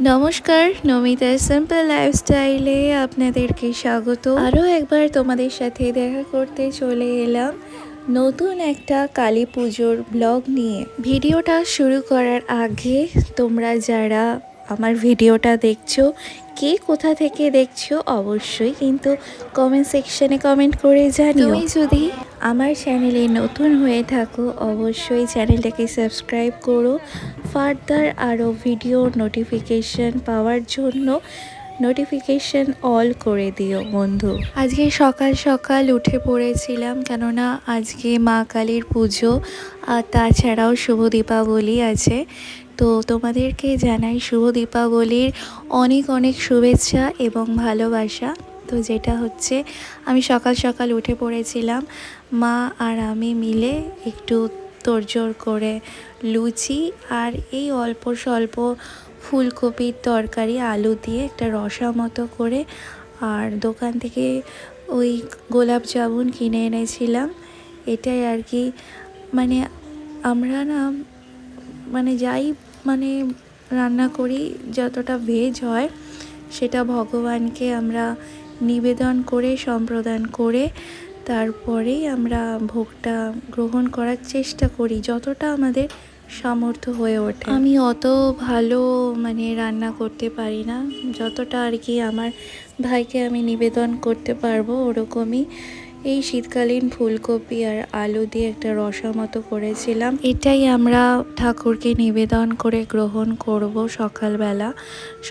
নমস্কার, নমিতা সিম্পল লাইফস্টাইলে আপনাদেরকে স্বাগত। আরও একবার তোমাদের সাথে দেখা করতে চলে এলাম নতুন একটা কালী পুজোর ব্লগ নিয়ে। ভিডিওটা শুরু করার আগে তোমরা যারা আমার ভিডিওটা দেখছ কে কোথা থেকে দেখছ? অবশ্যই কিন্তু কমেন্ট সেকশনে কমেন্ট করে জানিও। তুমি যদি আমার চ্যানেলে নতুন হয়ে থাকো, অবশ্যই চ্যানেলটাকে সাবস্ক্রাইব করো। ফার্দার আরও ভিডিও নোটিফিকেশন পাওয়ার জন্য নোটিফিকেশন অল করে দিও, বন্ধু। আজকে সকাল সকাল উঠে পড়েছিলাম, কেননা আজকে মা কালীর পুজো, আর তাছাড়াও শুভ দীপাবলি আছে। তো তোমাদেরকে জানাই শুভ দীপাবলির অনেক অনেক শুভেচ্ছা এবং ভালোবাসা। তো যেটা হচ্ছে, আমি সকাল সকাল উঠে পড়েছিলাম। মা আর আমি মিলে একটু তোড়জোড় করে লুচি আর এই অল্প স্বল্প ফুলকপির তরকারি, আলু দিয়ে একটা রসা মতো করে আর দোকান থেকে ওই গোলাপ জামুন কিনে এনেছিলাম। এটাই আর কি। মানে আমরা না মানে যাই মানে রান্না করি, যতটা ভেজ হয়, সেটা ভগবানকে আমরা নিবেদন করে, সম্প্রদান করে, তারপরেই আমরা ভোগটা গ্রহণ করার চেষ্টা করি, যতটা আমাদের সামর্থ্য হয়ে ওঠে। আমি অত ভালো মানে রান্না করতে পারি না, যতটা আর কি আমার ভাইকে আমি নিবেদন করতে পারব, ওরকমই এই শীতকালীন ফুলকপি আর আলু দিয়ে একটা রসা মতো করেছিলাম। এটাই আমরা ঠাকুরকে নিবেদন করে গ্রহণ করব সকালবেলা।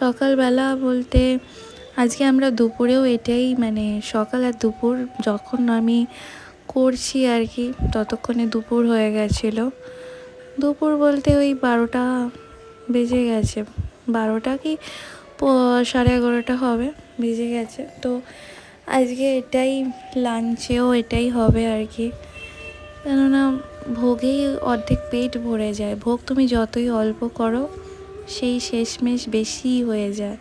সকালবেলা বলতে আজকে আমরা দুপুরেও এটাই মানে সকাল আর দুপুর যখন আমি করছি আর কি, ততক্ষণে দুপুর হয়ে গেছিল। দুপুর বলতে ওই বারোটা বেজে গেছে। বারোটা কি সাড়ে এগারোটা হবে, বেজে গেছে। তো আজকে এটাই লাঞ্চেও এটাই হবে আর কি। কেননা ভোগেই অর্ধেক পেট ভরে যায়। ভোগ তুমি যতই অল্প করো, সেই শেষমেশ বেশিই হয়ে যায়।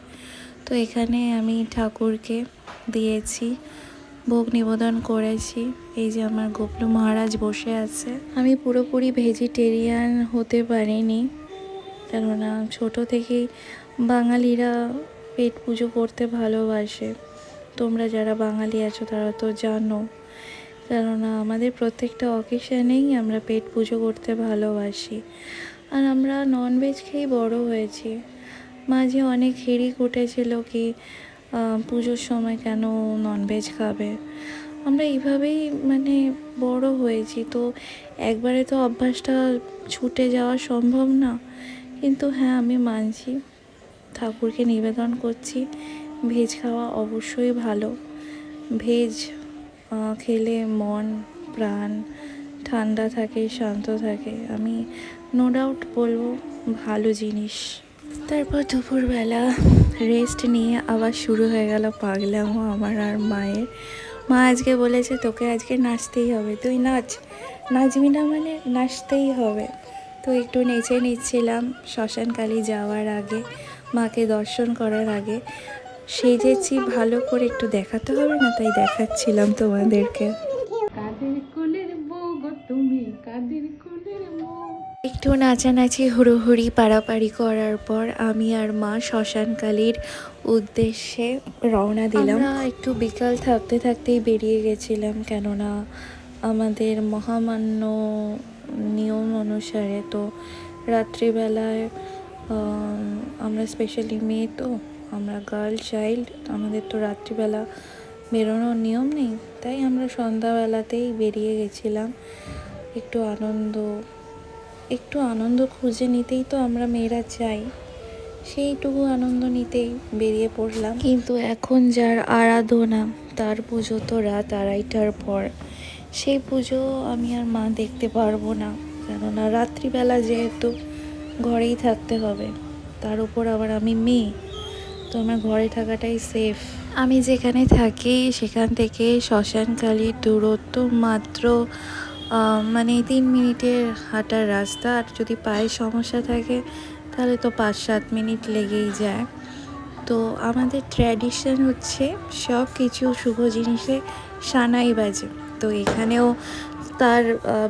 তো এখানে আমি ঠাকুরকে দিয়েছি, ভোগ নিবেদন করেছি। এই যে আমার গোপলু মহারাজ বসে আছে। আমি পুরোপুরি ভেজিটেরিয়ান হতে পারিনি, কেননা ছোট থেকেই বাঙালিরা পেট পুজো করতে ভালোবাসে। তোমরা যারা বাঙালি আছো, তারা তো জানো। কেননা আমাদের প্রত্যেকটা অকেশনেই আমরা পেট পুজো করতে ভালোবাসি। আর আমরা ননভেজ খেয়েই বড় হয়েছি। মাঝে অনেক হিড়িক উঠেছিল কি পুজোর সময় কেন ননভেজ খাবে? আমরা এইভাবেই মানে বড় হয়েছি। তো একবারে তো অভ্যাসটা ছুটে যাওয়া সম্ভব না। কিন্তু হ্যাঁ আমি মানছি। ঠাকুরকে নিবেদন করছি। ভেজ খাওয়া অবশ্যই ভালো। ভেজ খেলে মন, প্রাণ ঠান্ডা থাকে, শান্ত থাকে। আমি নো ডাউট বলব ভালো জিনিস। তারপর দুপুরবেলা রেস্ট নিয়ে আবার শুরু হয়ে গেল পাগলামো আমার আর মায়ের। মা আজকে বলেছে, তোকে আজকে নাচতেই হবে। তুই নাচ। নাচবি না মানে নাচতেই হবে। তো একটু নেচে নিচ্ছিলাম, শ্মশানকালী যাওয়ার আগে, মাকে দর্শন করার আগে। সেজেছি ভালো করে একটু দেখাতে হবে না? তাই দেখাচ্ছিলাম তোমাদেরকে। একটু নাচানাচি হুড়োহুড়ি পাড়াপাড়ি করার পর আমি আর মা শ্মশানকালীর উদ্দেশ্যে রওনা দিলাম। একটু বিকাল থাকতে থাকতেই বেরিয়ে গেছিলাম কেননা আমাদের মহামান্য নিয়ম অনুসারে তো রাত্রিবেলায় আমরা স্পেশালি মেয়ে তো। আমরা গার্ল চাইল্ড আমাদের তো রাত্রিবেলা বেরোনোর নিয়ম নেই, তাই আমরা সন্ধ্যাবেলাতেই বেরিয়ে গেছিলাম। একটু আনন্দ একটু আনন্দ খুঁজে নিতেই তো আমরা মেয়েরা চাই। সেইটুকু আনন্দ নিতেই বেরিয়ে পড়লাম। কিন্তু এখন যার আরাধনা, তার পুজো তো রাত আড়াইটার পর। সেই পুজো আমি আর মা দেখতে পারব না, কেননা রাত্রিবেলা যেহেতু ঘরেই থাকতে হবে, তার উপর আবার আমি মেয়ে। তো আমার ঘরে থাকাটাই সেফ আমি যেখানে থাকি, সেখান থেকে শ্মশানকালীর দূরত্ব মাত্র মানে তিন মিনিটের হাঁটার রাস্তা। আর যদি পায়ে সমস্যা থাকে, তাহলে তো পাঁচ সাত মিনিট লেগেই যায়। তো আমাদের ট্র্যাডিশন হচ্ছে সব কিছু শুভ জিনিসে সানাই বাজে। তো এখানেও তার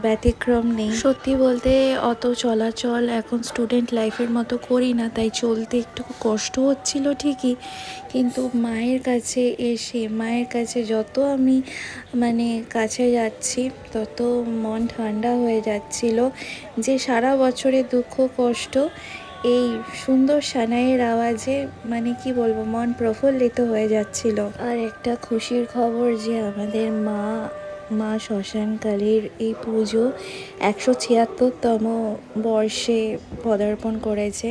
ব্যতিক্রম নেই। সত্যি বলতে অত চলাচল এখন স্টুডেন্ট লাইফের মতো করি না তাই চলতে একটু কষ্ট হচ্ছিল ঠিকই কিন্তু মায়ের কাছে এসে মায়ের কাছে যত আমি মানে কাছে যাচ্ছি তত মন ঠান্ডা হয়ে যাচ্ছিল যে সারা বছরের দুঃখ কষ্ট এই সুন্দর সানাইয়ের আওয়াজে মানে কি বলব মন প্রফুল্লিত হয়ে যাচ্ছিল। আর একটা খুশির খবর যে আমাদের মা মা শ্মশানকালীর এই পুজো একশো ছিয়াত্তরতম বর্ষে পদার্পণ করেছে।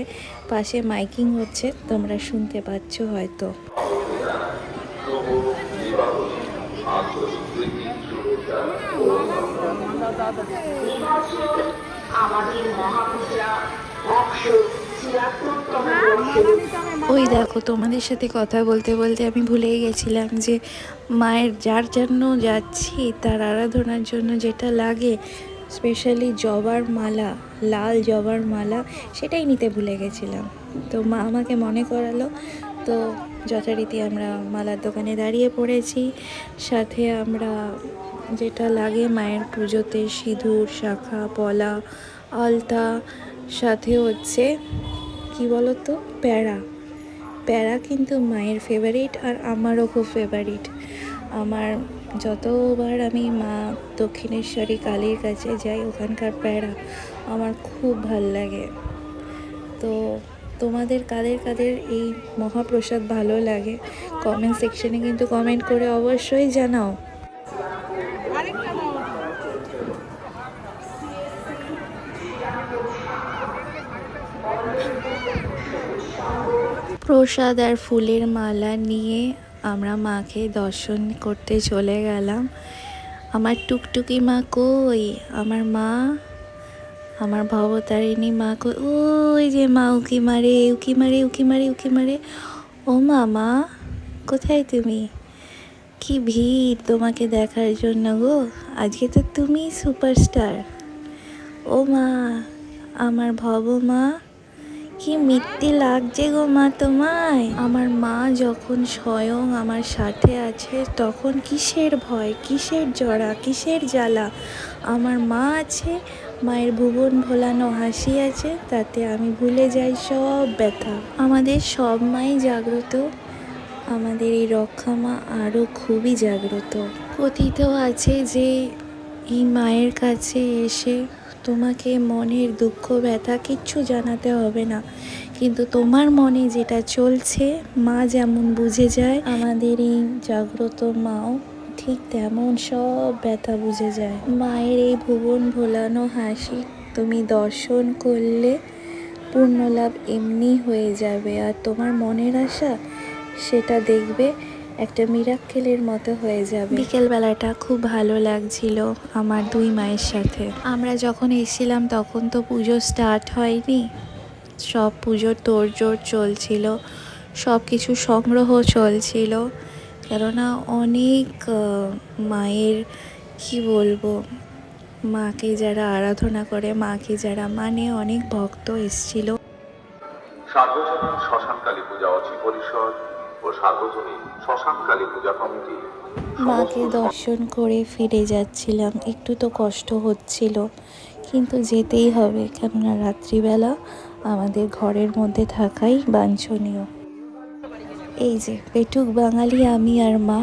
পাশে মাইকিং হচ্ছে, তোমরা শুনতে পাচ্ছ হয়তো। ওই দেখো, তোমাদের সাথে কথা বলতে বলতে আমি ভুলেই গেছিলাম যে মায়ের যার জন্য যাচ্ছি, তার আরাধনার জন্য যেটা লাগে স্পেশালি জবার মালা, লাল জবার মালা, সেটাই নিতে ভুলে গেছিলাম। তো মা আমাকে মনে করালো, তো যথারীতি আমরা মালার দোকানে দাঁড়িয়ে পড়েছি। সাথে আমরা যেটা লাগে, মায়ের পুজোতে সিঁদুর, শাখা, পলা, আলতা, সাথে হচ্ছে কি বলো তো প্যারা। প্যারা কিন্তু মায়ের ফেভারিট আর আমারও খুব ফেভারিট আমার যতবার আমি মা দক্ষিণেশ্বরী কালীর কাছে যাই ওখানকার প্যারা আমার খুব ভালো লাগে। তো তোমাদের কাদের কাদের এই মহাপ্রসাদ ভালো লাগে? কমেন্ট সেকশনে কিন্তু কমেন্ট করে অবশ্যই জানাও। প্রসাদ আর ফুলের মালা নিয়ে আমরা মাকে দর্শন করতে চলে গেলাম। আমার টুকটুকি মা কই? আমার মা? আমার ভবতারিণী মা কই? ওই যে মা, উকি মারে উকি মারে উকি মারে উকি মারে। ও মা মা, কোথায় তুমি? কি ভিড় তোমাকে দেখার জন্য গো। আজকে তো তুমি সুপারস্টার। ও মা, আমার ভব মা কি মিথ্যে লাগছে গো মা তোমায়? আমার মা যখন স্বয়ং আমার সাথে আছে, তখন কিসের ভয়, কিসের জড়া কিসের জ্বালা? আমার মা আছে, মায়ের ভুবন ভোলানো হাসি আছে, তাতে আমি ভুলে যাই সব ব্যথা। আমাদের সব মাই জাগ্রত, আমাদের এই রক্ষা মা আরও খুবই জাগ্রত। কথিত আছে যে, এই মায়ের কাছে এসে তোমাকে মনের দুঃখ, ব্যথা কিচ্ছু জানাতে হবে না। কিন্তু তোমার মনে যেটা চলছে, মা যেমন বুঝে যায় আমাদের এই জাগ্রত মাও ঠিক তেমন সব ব্যথা বুঝে যায়। মায়ের এই ভুবন ভোলানো হাসি তুমি দর্শন করলে পূর্ণলাভ এমনি হয়ে যাবে। আর তোমার মনের আশা, সেটা দেখবে একটা মিরাক্কেলের মতো হয়ে যাবে। বিকেলবেলাটা খুব ভালো লাগছিল আমার দুই মায়ের সাথে। আমরা যখন এসেছিলাম তখন তো পুজো স্টার্ট হয়নি। সব পুজোর তোড়জোড় চলছিল সব কিছু সংগ্রহ চলছিল। কেননা অনেক মায়ের, কি বলব, মাকে যারা আরাধনা করে, মাকে যারা মানে অনেক ভক্ত এসছিল। সার্বজনীন শ্মশান কালী পূজা অচি পরিষদ ও সার্বজনীন শ্মশান কালী পূজা কমিটি। মাকে দর্শন করে ফিরে যাচ্ছিলাম। একটু তো কষ্ট হচ্ছিল কিন্তু যেতেই হবে কেননা রাত্রিবেলা আমাদের ঘরের মধ্যে থাকাই বাঞ্ছনীয়। এই যে পেটুক বাঙালি আমি আর মা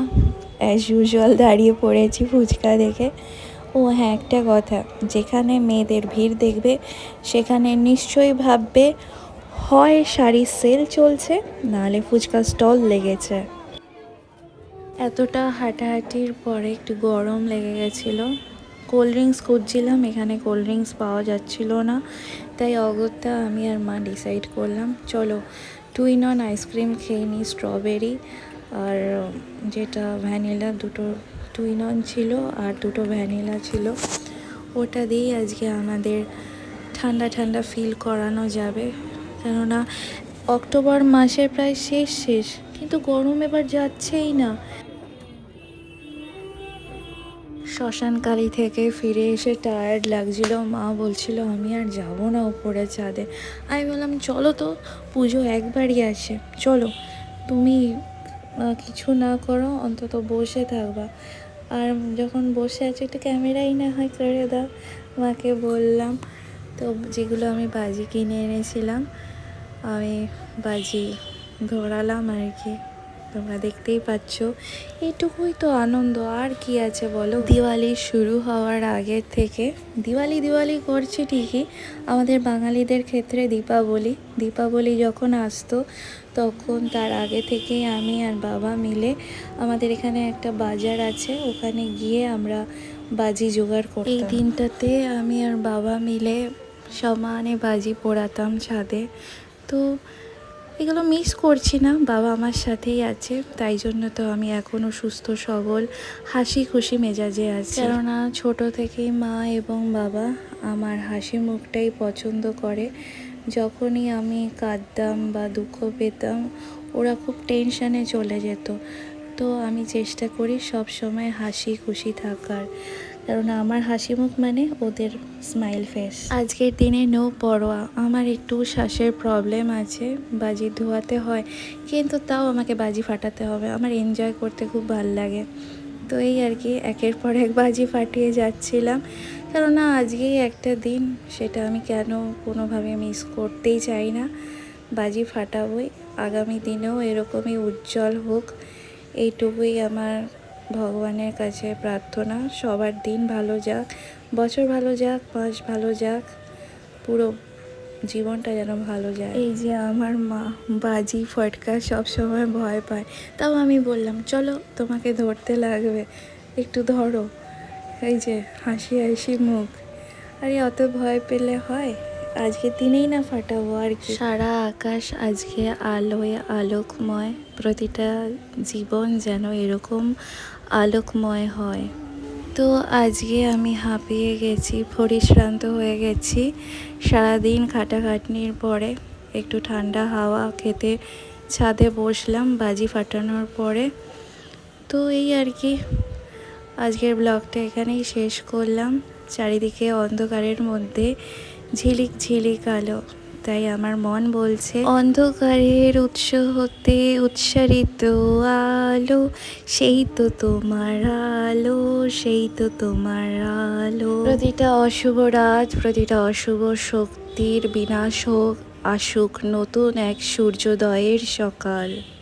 অ্যাজ ইউজুয়াল দাঁড়িয়ে পড়েছি ফুচকা দেখে। ও হ্যাঁ একটা কথা যেখানে মেয়েদের ভিড় দেখবে সেখানে নিশ্চয়ই ভাববে হয় শাড়ির সেল চলছে, নাহলে ফুচকা স্টল লেগেছে। এতটা হাঁটাহাঁটির পরে একটু গরম লেগে গেছিল। কোল্ড ড্রিঙ্কস খুঁজছিলাম, এখানে কোল্ড ড্রিঙ্কস পাওয়া যাচ্ছিল না। তাই অগত্যা আমি আর মা ডিসাইড করলাম, চলো টুই নন আইসক্রিম খেয়ে নিই স্ট্রবেরি আর যেটা ভ্যানিলা দুটো টুই নন ছিল আর দুটো ভ্যানিলা ছিল। ওটা দিয়েই আজকে আমাদের ঠান্ডা ঠান্ডা ফিল করানো যাবে। কেননা অক্টোবর মাসের প্রায় শেষ শেষ, কিন্তু গরম এবার যাচ্ছেই না। শ্মশানকালী থেকে ফিরে এসে টায়ার্ড লাগছিল। মা বলছিল, আমি আর যাব না উপরে ছাদে। আমি বললাম, চলো তো, পুজো একবারই আসে। চলো, তুমি কিছু না করো, অন্তত বসে থাকবা। আর যখন বসে আছো, একটু ক্যামেরাই না হয় করে দাও। মাকে বললাম তো যেগুলো আমি বাজি কিনে এনেছিলাম, আমি বাজি ধরালাম আর কি। তোমরা দেখতেই পাচ্ছ। এইটুকুই তো আনন্দ। আর কি আছে বলো? দিওয়ালি শুরু হওয়ার আগের থেকে, দিওয়ালি দিওয়ালি করছে ঠিকই। আমাদের বাঙালিদের ক্ষেত্রে দীপাবলি। দীপাবলি যখন আসতো, তখন তার আগে থেকেই আমি আর বাবা মিলে আমাদের এখানে একটা বাজার আছে, ওখানে গিয়ে আমরা বাজি জোগাড় করি এই দিনটাতে আমি আর বাবা মিলে সমানে বাজি পোড়াতাম ছাদে। তো এগুলো মিস করছি না, বাবা আমার সাথেই আছে, তাই জন্য তো আমি এখনও সুস্থ, সবল, হাসি খুশি মেজাজে আছি। কেননা ছোট থেকেই মা এবং বাবা আমার হাসি মুখটাই পছন্দ করে। যখনই আমি কাঁদতাম বা দুঃখ পেতাম, ওরা খুব টেনশানে চলে যেত। তো আমি চেষ্টা করি সব সময় হাসি খুশি থাকার। কারণ আমার হাসি মুখ মানে ওদের স্মাইল ফেস আজকের দিনে নো পরোয়া। আমার একটু শ্বাসের প্রবলেম আছে, বাজি ধোয়াতে হয়, কিন্তু তাও আমাকে বাজি ফাটাতে হবে। আমার এনজয় করতে খুব ভালো লাগে। তো এই আর কি, একের পর এক বাজি ফাটিয়ে যাচ্ছিলাম। কেননা আজকেই একটা দিন, সেটা আমি কেন কোনোভাবে মিস করতেই চাই না। বাজি ফাটাবই। আগামী দিনেও এরকমই উজ্জ্বল হোক। এইটুকুই আমার ভগবানের কাছে প্রার্থনা। সবার দিন ভালো যাক, বছর ভালো যাক, মাস ভালো যাক, পুরো জীবনটা যেন ভালো যায়। এই যে আমার মা বাজি ফটকা সব সময় ভয় পায়, তাও আমি বললাম, চলো, তোমাকে ধরতে লাগবে। একটু ধরো। এই যে হাসি হাসি মুখ। আরে, অত ভয় পেলে হয়? আজকে দিনেই না ফাটাবো আর কি। সারা আকাশ আজকে আলোয় আলোকময়, প্রতিটা জীবন যেন এরকম আলোকময় হয়। তো আজকে আমি হাঁপিয়ে গেছি, পরিশ্রান্ত হয়ে গেছি। সারাদিন খাটাখাটনির পরে একটু ঠান্ডা হাওয়া খেতে ছাদে বসলাম বাজি ফাটানোর পরে। তো এই আর কি, আজকের ব্লগটা এখানেই শেষ করলাম। চারিদিকে অন্ধকারের মধ্যে ঝিলিক ঝিলিক আলো। তাই আমার মন বলছে, অন্ধকারের উৎস হতে উৎসারিত আলো। সেই তো তোমার আলো, সেই তো তোমার আলো। প্রতিটা অশুভ রাত, প্রতিটা অশুভ শক্তির বিনাশ হোক, আসুক নতুন এক সূর্যোদয়ের সকাল।